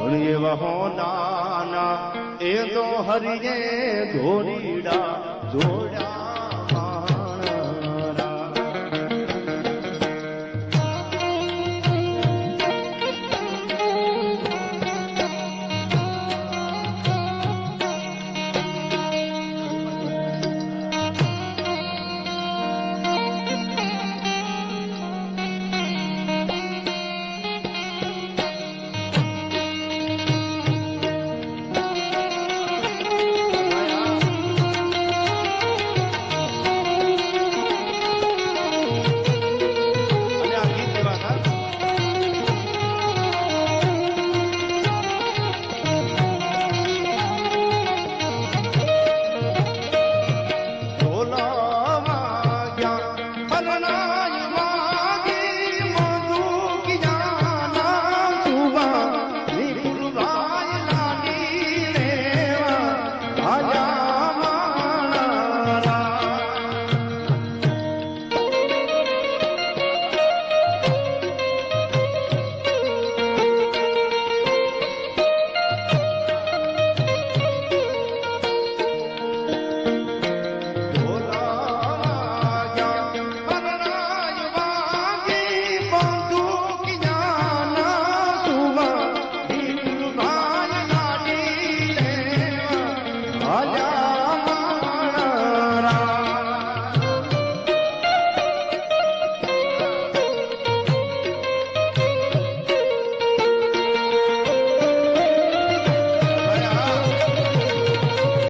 પણ એવા હો નાના એ તો હરિયે ધોરીડા જોડા